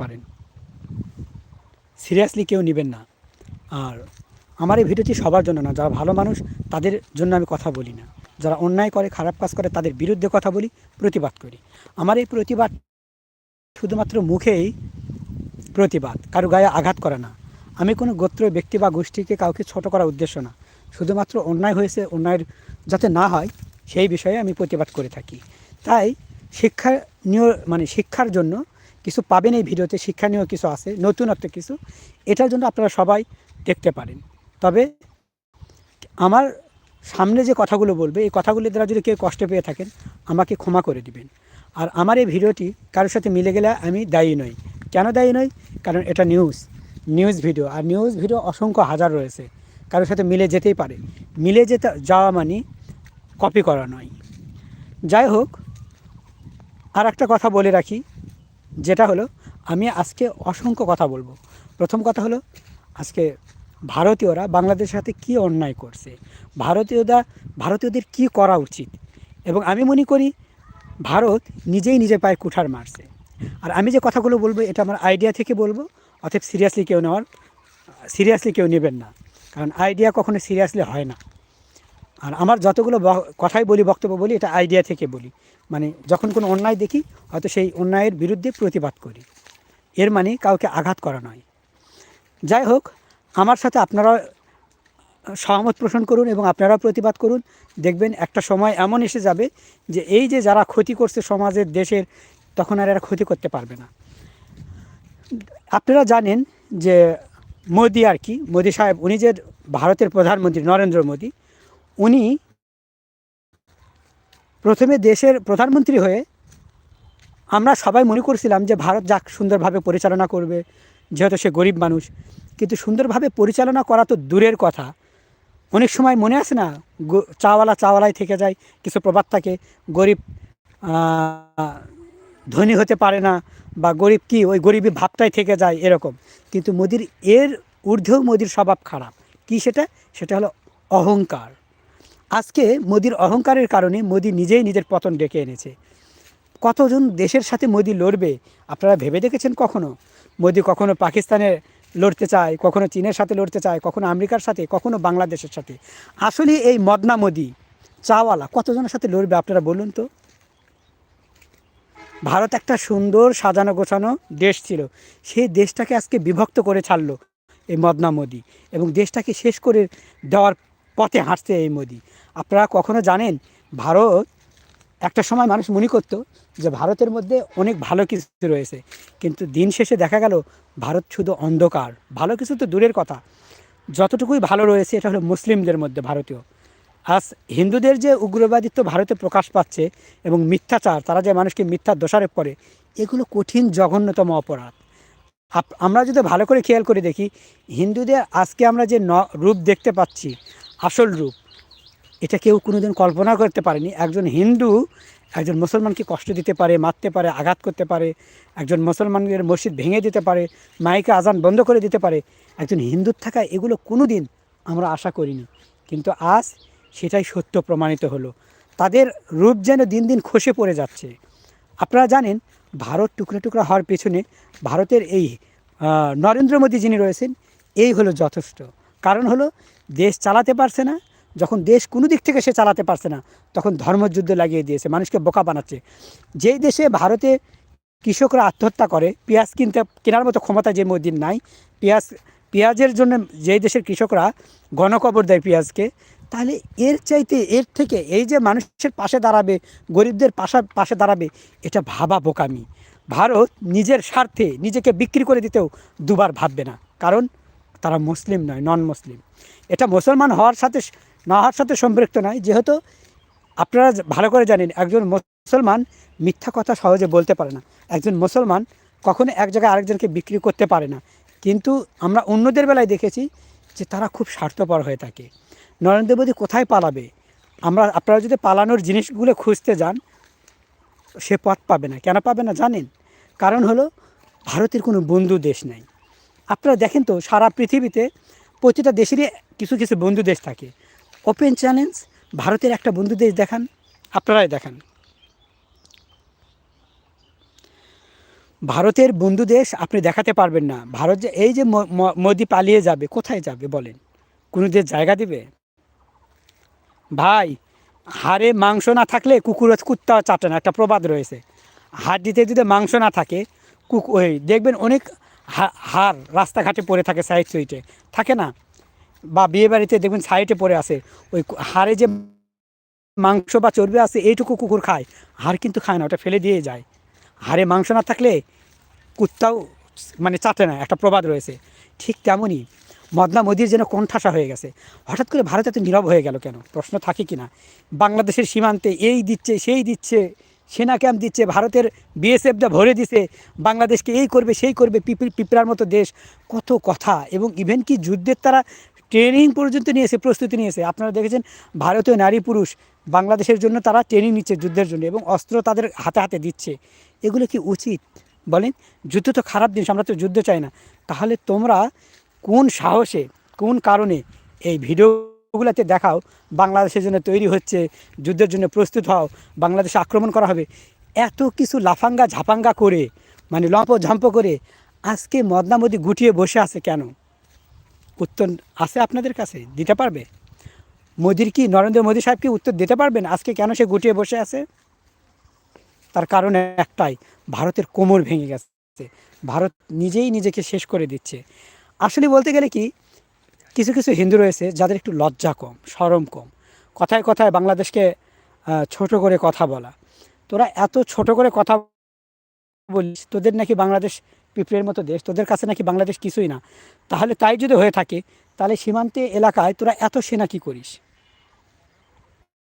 পারেন। সিরিয়াসলি কেউ নেবেন না। আর আমার এই ভিডিওটি সবার জন্য না, যারা ভালো মানুষ তাদের জন্য আমি কথা বলি না। যারা অন্যায় করে, খারাপ কাজ করে তাদের বিরুদ্ধে কথা বলি, প্রতিবাদ করি। আমার এই প্রতিবাদ শুধুমাত্র মুখেই প্রতিবাদ, কারও গায়ে আঘাত করে না। আমি কোনো গোত্র, ব্যক্তি বা গোষ্ঠীকে কাউকে ছোট করার উদ্দেশ্য না। শুধুমাত্র অন্যায় হয়েছে, অন্যায়ের যাতে না হয়, সেই বিষয়ে আমি প্রতিবাদ করে থাকি। তাই শিক্ষানীয় মানে শিক্ষার জন্য কিছু পাবেন এই ভিডিওতে শিক্ষণীয় কিছু আছে নতুনত্ব কিছু। এটার জন্য আপনারা সবাই দেখতে পারেন। তবে আমার সামনে যে কথাগুলো বলবে, এই কথাগুলি দ্বারা যদি কেউ কষ্ট পেয়ে থাকেন, আমাকে ক্ষমা করে দিবেন। আর আমার এই ভিডিওটি কারোর সাথে মিলে গেলে আমি দায়ী নই। কেন দায়ী নই? কারণ এটা নিউজ নিউজ ভিডিও। আর নিউজ ভিডিও অসংখ্য হাজার রয়েছে। কারোর সাথে মিলে যেতেই পারে। মিলে যেতে, যাওয়া মানে কপি করা নয়। যাই হোক আর একটা কথা বলে রাখি। যেটা হলো, আমি আজকে অসংখ্য কথা বলব। প্রথম কথা হলো, আজকে ভারতীয়রা বাংলাদেশের সাথে কী অন্যায় করছে? ভারতীয়রা, ভারতীয়দের কি করা উচিত? এবং আমি মনে করি, ভারত নিজেই নিজের পায়ে কুঠার মারছে। আর আমি যে কথাগুলো বলব, এটা আমার আইডিয়া থেকে বলব, অতএব সিরিয়াসলি কেউ নেওয়ার সিরিয়াসলি কেউ নেবেন না। কারণ আইডিয়া কখনো সিরিয়াসলি হয় না। আর আমার যতগুলো কথাই বলি, বক্তব্য বলি, এটা আইডিয়া থেকে বলি। মানে যখন কোনো অন্যায় দেখি, হয়তো সেই অন্যায়ের বিরুদ্ধে প্রতিবাদ করি। এর মানে কাউকে আঘাত করা নয়। যাই হোক, আমার সাথে আপনারা সহমত পোষণ করুন এবং আপনারাও প্রতিবাদ করুন। দেখবেন একটা সময় এমন এসে যাবে যে এই যে যারা ক্ষতি করছে সমাজের দেশের, তখন আর এরা ক্ষতি করতে পারবে না। আপনারা জানেন যে মোদি আর কি, মোদি সাহেব, উনি যে ভারতের প্রধানমন্ত্রী নরেন্দ্র মোদি উনি প্রথমে দেশের প্রধানমন্ত্রী হয়ে আমরা সবাই মনে করছিলাম যে ভারত যাক, সুন্দরভাবে পরিচালনা করবে, যেহেতু সে গরিব মানুষ। কিন্তু সুন্দরভাবে পরিচালনা করা তো দূরের কথা। অনেক সময় মনে আছে না চাওয়ালা চাওয়ালাই থেকে যায়, কিছু প্রবাদ থাকে, গরিব ধনী হতে পারে না, বা গরিব কি, ওই গরিবী ভাবটাই থেকে যায় এরকম। কিন্তু মোদির, এর ঊর্ধ্বেও মোদির স্বভাব খারাপ। কি সেটা? সেটা হলো অহংকার। আজকে মোদির অহংকারের কারণে মোদি নিজেই নিজের পতন ডেকে এনেছে। কতজন দেশের সাথে মোদি লড়বে, আপনারা ভেবে দেখেছেন কখনো? মোদি কখনো পাকিস্তানে লড়তে চায়, কখনো চীনের সাথে লড়তে চায়, কখনো আমেরিকার সাথে, কখনো বাংলাদেশের সাথে। আসলে এই মদনা মোদি, চাওয়ালা, কতজনের সাথে লড়বে আপনারা বলুন তো? ভারত একটা সুন্দর সাজানো গোছানো দেশ ছিল। সেই দেশটাকে আজকে বিভক্ত করে ছাড়লো এই মদনা মোদি এবং দেশটাকে শেষ করে দেওয়ার পথে হাঁটছে এই মোদি। আপনারা কখনো জানেন, ভারত একটা সময় মানুষ মনে করতো যে ভারতের মধ্যে অনেক ভালো কিছু রয়েছে, কিন্তু দিন শেষে দেখা গেল ভারত শুধু অন্ধকার। ভালো কিছু তো দূরের কথা। যতটুকুই ভালো রয়েছে, এটা হলো মুসলিমদের মধ্যে ভারতীয়। আজ হিন্দুদের যে উগ্রবাদিত্ব ভারতে প্রকাশ পাচ্ছে এবং মিথ্যাচার, তারা যে মানুষকে মিথ্যা দোষারোপ করে, এগুলো কঠিন, জঘন্যতম অপরাধ। আমরা যদি ভালো করে খেয়াল করে দেখি, হিন্দুদের আজকে আমরা যে ন, রূপ দেখতে পাচ্ছি আসল রূপ। এটা কেউ কোনোদিন কল্পনা করতে পারেনি। একজন হিন্দু একজন মুসলমানকে কষ্ট দিতে পারে, মারতে পারে, আঘাত করতে পারে, একজন মুসলমানের মসজিদ ভেঙে দিতে পারে, মাইকে আজান বন্ধ করে দিতে পারে। একজন হিন্দুর থাকায় এগুলো কোনো দিন আমরা আশা করিনি। কিন্তু আজ সেটাই সত্য প্রমাণিত হলো। তাদের রূপ যেন দিন দিন খসে পড়ে যাচ্ছে। আপনারা জানেন, ভারত টুকরো টুকরা হওয়ার পেছনে ভারতের এই নরেন্দ্র মোদী যিনি রয়েছেন, এই হলো যথেষ্ট। কারণ হলো, দেশ চালাতে পারছে না। যখন দেশ কোনো দিক থেকে সে চালাতে পারছে না, তখন ধর্মযুদ্ধ লাগিয়ে দিয়েছে, মানুষকে বোকা বানাচ্ছে। যেই দেশে ভারতে কৃষকরা আত্মহত্যা করে, পেঁয়াজ কিনতে, কেনার মতো ক্ষমতা যে মোদিন নাই, পেঁয়াজ, পেঁয়াজের জন্য যেই দেশের কৃষকরা গণকবর দেয় পেঁয়াজকে, তাহলে এর চাইতে, এর থেকে এই যে মানুষের পাশে দাঁড়াবে, গরিবদের পাশা, পাশে দাঁড়াবে, এটা ভাবা বোকামি। ভারত নিজের স্বার্থে নিজেকে বিক্রি করে দিতেও দুবার ভাববে না। কারণ তারা মুসলিম নয় নন মুসলিম এটা মুসলমান হওয়ার সাথে না হওয়ার সাথে সম্পৃক্ত নয়, যেহেতু আপনারা ভালো করে জানেন, একজন মুসলমান মিথ্যা কথা সহজে বলতে পারে না। একজন মুসলমান কখনো এক জায়গায় আরেকজনকে বিক্রি করতে পারে না। কিন্তু আমরা অন্যদের বেলায় দেখেছি যে তারা খুব স্বার্থপর হয়ে থাকে। নরেন্দ্র মোদী কোথায় পালাবে? আমরা, আপনারা যদি পালানোর জিনিসগুলো খুঁজতে যান, সে পথ পাবে না। কেন পাবে না জানেন? কারণ হলো ভারতের কোনো বন্ধু দেশ নেই। আপনারা দেখেন তো, সারা পৃথিবীতে প্রতিটা দেশেরই কিছু কিছু বন্ধু দেশ থাকে। ওপেন চ্যালেঞ্জ ভারতের একটা বন্ধু দেশ দেখান, আপনারাই দেখান। ভারতের বন্ধু দেশ আপনি দেখাতে পারবেন না। ভারত যে, এই যে মোদি পালিয়ে যাবে, কোথায় যাবে বলেন? কোনো দেশ জায়গা দিবে? ভাই, হাড়ে মাংস না থাকলে কুকুর, কুত্তা চাটে না, একটা প্রবাদ রয়েছে। হাড্ডিতে যদি মাংস না থাকে, কুক, ওই দেখবেন অনেক হা- হাড় রাস্তাঘাটে পড়ে থাকে সাইড সুইটে থাকে না? বা বিয়ে বাড়িতে দেখবেন সাইডে পড়ে আসে ওই হাড়ে যে মাংস বা চর্বি আছে, এইটুকু কুকুর খায়। হাড় কিন্তু খায় না, ওটা ফেলে দিয়ে যায়। হাড়ে মাংস না থাকলে কুত্তাও মানে চাটে না, একটা প্রবাদ রয়েছে। ঠিক তেমনই মদনা মোদির যেন কণ্ঠাসা হয়ে গেছে। হঠাৎ করে ভারত এত নীরব হয়ে গেল কেন? প্রশ্ন থাকে কি না বাংলাদেশের সীমান্তে এই দিচ্ছে, সেই দিচ্ছে সেনা ক্যাম্প দিচ্ছে, ভারতের বিএসএফটা ভরে দিছে, বাংলাদেশকে এই করবে, সেই করবে, পিপি, পিঁপড়ার মতো দেশ। কত কথা। এবং ইভেন কি যুদ্ধের তারা ট্রেনিং পর্যন্ত নিয়েছে, প্রস্তুতি নিয়েছে। আপনারা দেখেছেন, ভারতীয় নারী পুরুষ বাংলাদেশের জন্য তারা ট্রেনিং নিচ্ছে যুদ্ধের জন্য এবং অস্ত্র তাদের হাতে হাতে দিচ্ছে। এগুলো কি উচিত? বলেন, যুদ্ধ তো খারাপ জিনিস, আমরা তো যুদ্ধ চাই না। তাহলে তোমরা কোন সাহসে, কোন কারণে এই ভিডিওগুলোতে দেখাও, বাংলাদেশের জন্য তৈরি হচ্ছে, যুদ্ধের জন্য প্রস্তুত হও, বাংলাদেশে আক্রমণ করা হবে। এত কিছু লাফাঙ্গা ঝাপাঙ্গা করে মানে লম্প ঝম্প করে, আজকে মদনামদি গুটিয়ে বসে আছে কেন? উত্তর আছে আপনাদের কাছে? দিতে পারবে? মোদির কি, নরেন্দ্র মোদী সাহেব কি উত্তর দিতে পারবেন? আজকে কেন সে গুটিয়ে বসে আছে? তার কারণ একটাই, ভারতের কোমর ভেঙে গেছে। ভারত নিজেই নিজেকে শেষ করে দিচ্ছে। আসলে বলতে গেলে কি কিছু কিছু হিন্দু রয়েছে যাদের একটু লজ্জা কম, সরম কম। কথায় কথায় বাংলাদেশকে ছোট করে কথা বলা। তোরা এত ছোট করে কথা বলিস, তোদের নাকি বাংলাদেশ পিঁপড়ের মতো দেশ, তোদের কাছে নাকি বাংলাদেশ কিছুই না। তাহলে তাই যদি হয়ে থাকে, তাহলে সীমান্তে এলাকায় তোরা এত সেনা কী করিস?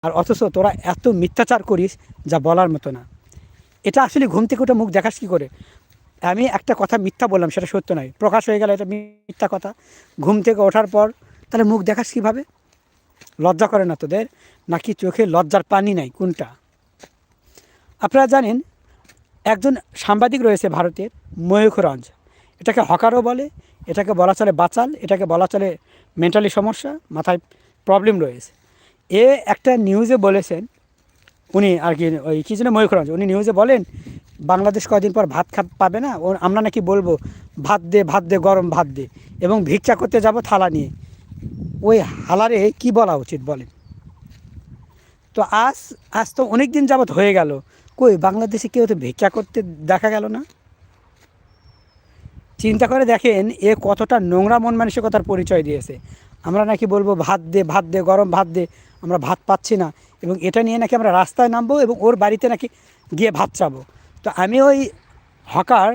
আর অথচ তোরা এত মিথ্যাচার করিস যা বলার মতো না। এটা আসলে ঘুম থেকে ওটা মুখ দেখাস কী করে? আমি একটা কথা মিথ্যা বললাম, সেটা সত্য নয়। প্রকাশ হয়ে গেল এটা মিথ্যা কথা। ঘুম থেকে ওঠার পর, তাহলে মুখ দেখাস কীভাবে? লজ্জা করে না তোদের? নাকি চোখে লজ্জার পানি নাই? কোনটা? আপনারা জানেন, একজন সাংবাদিক রয়েছে ভারতের ময়ূখরঞ্জ এটাকে হকারও বলে, এটাকে বলা চলে বাচাল, এটাকে বলা চলে মেন্টালি সমস্যা, মাথায় প্রবলেম রয়েছে। এ একটা নিউজে বলেছেন, উনি আর কি, ওই কী যেন ময়ূখরঞ্জ উনি নিউজে বলেন বাংলাদেশ কয়দিন পর ভাত খা পাবে না? ও আমরা নাকি বলব, ভাত দে ভাত দে, গরম ভাত দে। এবং ভিক্ষা করতে যাব থালা নিয়ে। ওই হালারে কি বলা উচিত বলেন? তো আজ আজ তো অনেক দিন যাবৎ হয়ে গেল। কই, বাংলাদেশে কেউ তো ভিক্ষা করতে দেখা গেল না? চিন্তা করে দেখেন, এ কতটা নোংরা মন মানসিকতার পরিচয় দিয়েছে। আমরা নাকি বলব, ভাত দে ভাত দে, গরম ভাত দে। আমরা ভাত পাচ্ছি না। এবং এটা নিয়ে নাকি আমরা রাস্তায় নামবো এবং ওর বাড়িতে নাকি গিয়ে ভাত চাবো। তো আমি ওই হকার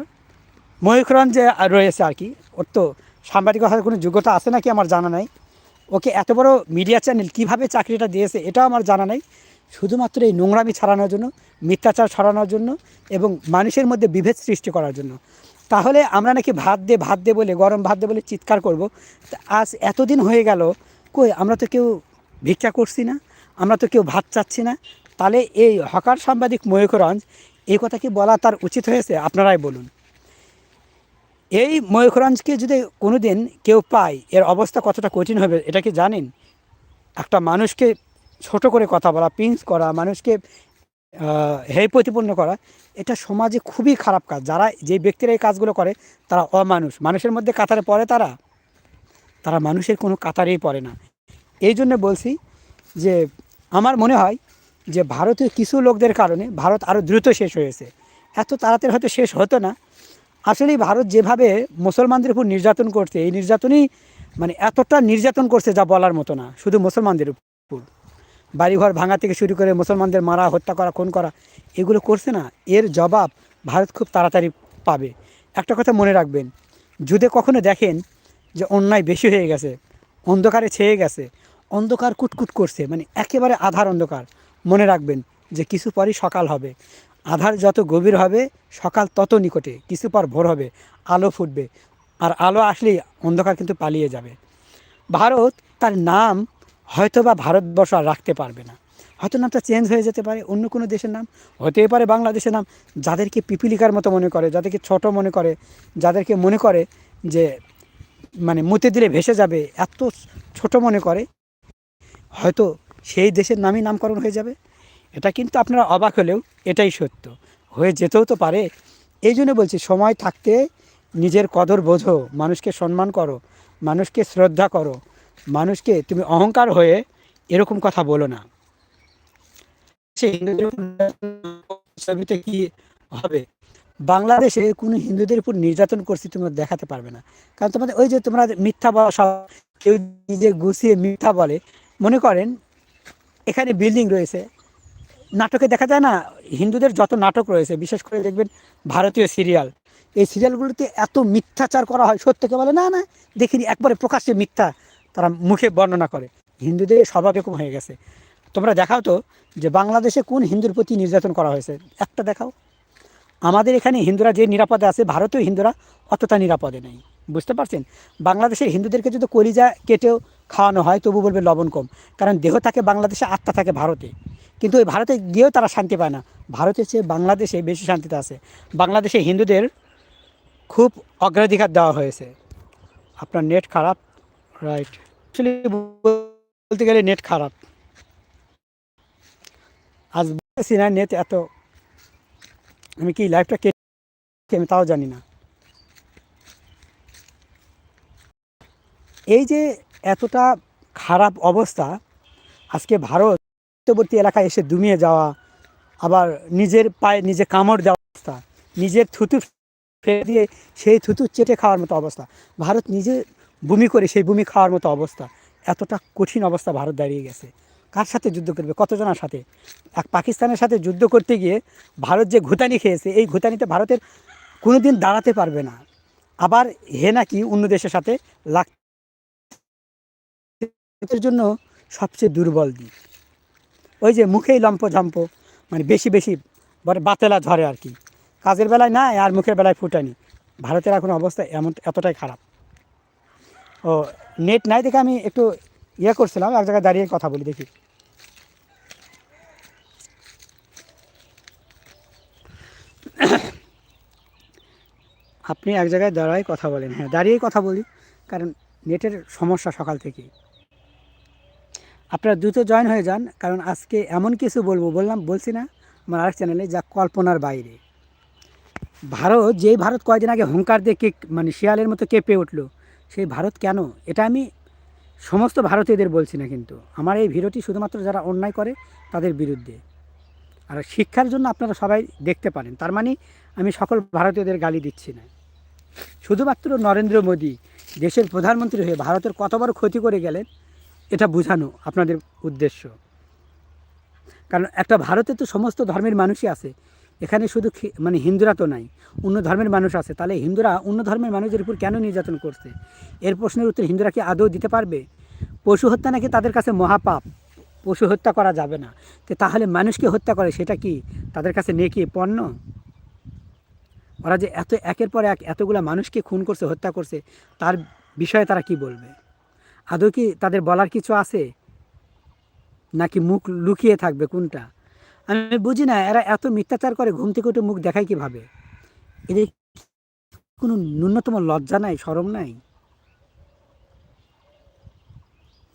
ময়ূখরঞ্জ যে রয়েছে আর কি, ওর তো সাংবাদিকতার কোনো যোগ্যতা আছে নাকি আমার জানা নাই। ওকে এত বড় মিডিয়া চ্যানেল কীভাবে চাকরিটা দিয়েছে এটাও আমার জানা নাই। শুধুমাত্র এই নোংরামি ছড়ানোর জন্য, মিথ্যাচার ছড়ানোর জন্য এবং মানুষের মধ্যে বিভেদ সৃষ্টি করার জন্য। তাহলে আমরা নাকি ভাত দে ভাত দে বলে, গরম ভাত দে বলে চিৎকার করব। আজ এতদিন হয়ে গেল, কই আমরা তো কেউ ভিক্ষা করছি না, আমরা তো কেউ ভাত চাচ্ছি না। তাহলে এই হকার সাংবাদিক ময়ূকরঞ্জ এই কথা কি বলা তার উচিত হয়েছে? আপনারাই বলুন। এই ময়ূখরঞ্জকে যদি কোনো দিন কেউ পায়, এর অবস্থা কতটা কঠিন হবে এটা কি জানেন? একটা মানুষকে ছোট করে কথা বলা, পিঞ্চ করা, মানুষকে হেয় প্রতিপন্ন করা, এটা সমাজে খুবই খারাপ কাজ। যারা যে ব্যক্তিরা এই কাজগুলো করে, তারা অমানুষ। মানুষের মধ্যে কাতারে পড়ে তারা? তারা মানুষের কোনো কাতারেই পড়ে না। এই জন্য বলছি যে, আমার মনে হয় যে ভারতের কিছু লোকদের কারণে ভারত আরও দ্রুত শেষ হয়েছে। এত তাড়াতাড়ি হয়তো শেষ হতো না। আসলেই ভারত যেভাবে মুসলমানদের উপর নির্যাতন করছে, এই নির্যাতনই মানে এতটা নির্যাতন করছে যা বলার মতো না, শুধু মুসলমানদের উপর। বাড়িঘর ভাঙা থেকে শুরু করে মুসলমানদের মারা, হত্যা করা, খুন করা, এগুলো করছে না। এর জবাব ভারত খুব তাড়াতাড়ি পাবে। একটা কথা মনে রাখবেন যদি কখনো দেখেন যে অন্যায় বেশি হয়ে গেছে, অন্ধকারে ছেয়ে গেছে, অন্ধকার কুটকুট করছে মানে একেবারে আধার অন্ধকার। মনে রাখবেন যে কিছু পরই সকাল হবে। আধার যত গভীর হবে, সকাল তত নিকটে। কিছু পর ভোর হবে, আলো ফুটবে। আর আলো আসলেই অন্ধকার কিন্তু পালিয়ে যাবে। ভারত তার নাম হয়তো বা ভারতবর্ষ আর রাখতে পারবে না। হয়তো নামটা চেঞ্জ হয়ে যেতে পারে, অন্য কোনো দেশের নাম। হতেই পারে বাংলাদেশের নাম। যাদেরকে পিপিলিকার মতো মনে করে, যাদেরকে ছোট মনে করে, যাদেরকে মনে করে যে মানে মুতে দিলে ভেসে যাবে, এত ছোট মনে করে। হয়তো সেই দেশের নামই নামকরণ হয়ে যাবে। এটা কিন্তু আপনারা অবাক হলেও এটাই সত্য। হয়ে যেতেও তো পারে। এই জন্য বলছি, সময় থাকতে নিজের কদর বোঝো, মানুষকে সম্মান করো, মানুষকে শ্রদ্ধা করো, মানুষকে তুমি অহংকার হয়ে এরকম কথা বলো না। ছবিতে কি হবে? বাংলাদেশে কোনো হিন্দুদের উপর নির্যাতন করছি তোমরা দেখাতে পারবে না। কারণ তোমাদের ওই যে তোমরা মিথ্যা বলা সব কেউ নিজে গুছিয়ে মিথ্যা বলে, মনে করেন এখানে বিল্ডিং রয়েছে। নাটকে দেখা যায় না, হিন্দুদের যত নাটক রয়েছে, বিশেষ করে দেখবেন ভারতীয় সিরিয়াল এই সিরিয়ালগুলোতে এত মিথ্যাচার করা হয়, সত্যকে বলে, না না, দেখিনি, একবারে প্রকাশ্যে মিথ্যা তারা মুখে বর্ণনা করে। হিন্দুদের স্বভাব এরকম হয়ে গেছে। তোমরা দেখাও তো যে বাংলাদেশে কোন হিন্দুর প্রতি নির্যাতন করা হয়েছে। একটা দেখাও। আমাদের এখানে হিন্দুরা যে নিরাপদে আছে, ভারতীয় হিন্দুরা অতটা নিরাপদে নেই। বুঝতে পারছেন? বাংলাদেশের হিন্দুদেরকে যদি কলিজা কেটেও খাওয়ানো হয়, তবু বলবে লবণ কম। কারণ দেহ থাকে বাংলাদেশে, আত্মা থাকে ভারতে। কিন্তু ওই ভারতে গিয়েও তারা শান্তি পায় না। ভারতের চেয়ে বাংলাদেশে বেশি শান্তিতে আছে। বাংলাদেশে হিন্দুদের খুব অগ্রাধিকার দেওয়া হয়েছে। আপনার নেট খারাপ? রাইট অ্যাকচুয়ালি বলতে গেলে নেট খারাপ। আজ বলতেছি না, নেট এত আমি কি লাইফটা কেটে আমি তাও জানি না। এই যে এতটা খারাপ অবস্থা, আজকে ভারত মধ্যবর্তী এলাকায় এসে দুমিয়ে যাওয়া, আবার নিজের পায়ে নিজে কামড় দেওয়া অবস্থা, নিজের থুতু ফেলে দিয়ে সেই থুতু চেটে খাওয়ার মতো অবস্থা, ভারত নিজে বমি করে সেই বমি খাওয়ার মতো অবস্থা, এতটা কঠিন অবস্থা ভারত দাঁড়িয়ে গেছে। কার সাথে যুদ্ধ করবে? কতজনের সাথে? এক পাকিস্তানের সাথে যুদ্ধ করতে গিয়ে ভারত যে ঘুতানি খেয়েছে, এই ঘুতানিতে ভারতের কোনো দিন দাঁড়াতে পারবে না। আবার হে নাকি অন্য দেশের সাথে লাগ এর জন্য সবচেয়ে দুর্বল দিক। ওই যে মুখেই লম্প ঝম্প মানে বেশি বেশি বাতেলা ঝরে আর কি। কাজের বেলায় না আর মুখের বেলায় ফুটানি। ভারতের এখন অবস্থা এমন, এতটাই খারাপ। ও নেট নাই দেখে আমি একটু ইয়ে করছিলাম, এক জায়গায় দাঁড়িয়ে কথা বলি, দেখি। আপনি এক জায়গায় দাঁড়ায় কথা বলেন। হ্যাঁ দাঁড়িয়েই কথা বলি, কারণ নেটের সমস্যা সকাল থেকেই। আপনারা দ্রুত জয়েন হয়ে যান, কারণ আজকে এমন কিছু বলব, বললাম, বলছি না, আমার আরেক চ্যানেলে যা কল্পনার বাইরে। ভারত, যেই ভারত কয়েকদিন আগে হুঙ্কার দিয়ে মানে শিয়ালের মতো কেঁপে উঠল, সেই ভারত কেন? এটা আমি সমস্ত ভারতীয়দের বলছি না কিন্তু। আমার এই ভিডিওটি শুধুমাত্র যারা অন্যায় করে, তাদের বিরুদ্ধে। আর শিক্ষার জন্য আপনারা সবাই দেখতে পারেন, তার মানে আমি সকল ভারতীয়দের গালি দিচ্ছি না। শুধুমাত্র নরেন্দ্র মোদী, দেশের প্রধানমন্ত্রী হয়ে ভারতের কত বড় ক্ষতি করে গেলেন এটা বোঝানো আপনাদের উদ্দেশ্য। কারণ একটা ভারতে তো সমস্ত ধর্মের মানুষই আছে। এখানে শুধু মানে হিন্দুরা তো নাই, অন্য ধর্মের মানুষ আছে। তাহলে হিন্দুরা অন্য ধর্মের মানুষের উপর কেন নির্যাতন করছে? এর প্রশ্নের উত্তর হিন্দুরা কি আদৌ দিতে পারবে? পশু হত্যা নাকি তাদের কাছে মহাপাপ? পশু হত্যা করা যাবে না। তো তাহলে মানুষকে হত্যা করে, সেটা কি তাদের কাছে নেকি পণ্য? ওরা যে এত, একের পর এক এতগুলা মানুষকে খুন করছে, হত্যা করছে, তার বিষয়ে তারা কি বলবে? আদৌ কি তাদের বলার কিছু আছে? নাকি মুখ লুকিয়ে থাকবে কোনটা? আমি বুঝি না, এরা এত মিথ্যাচার করে ঘুম থেকে উঠে মুখ দেখায় কীভাবে? এদের কোনো ন্যূনতম লজ্জা নাই সরম নাই?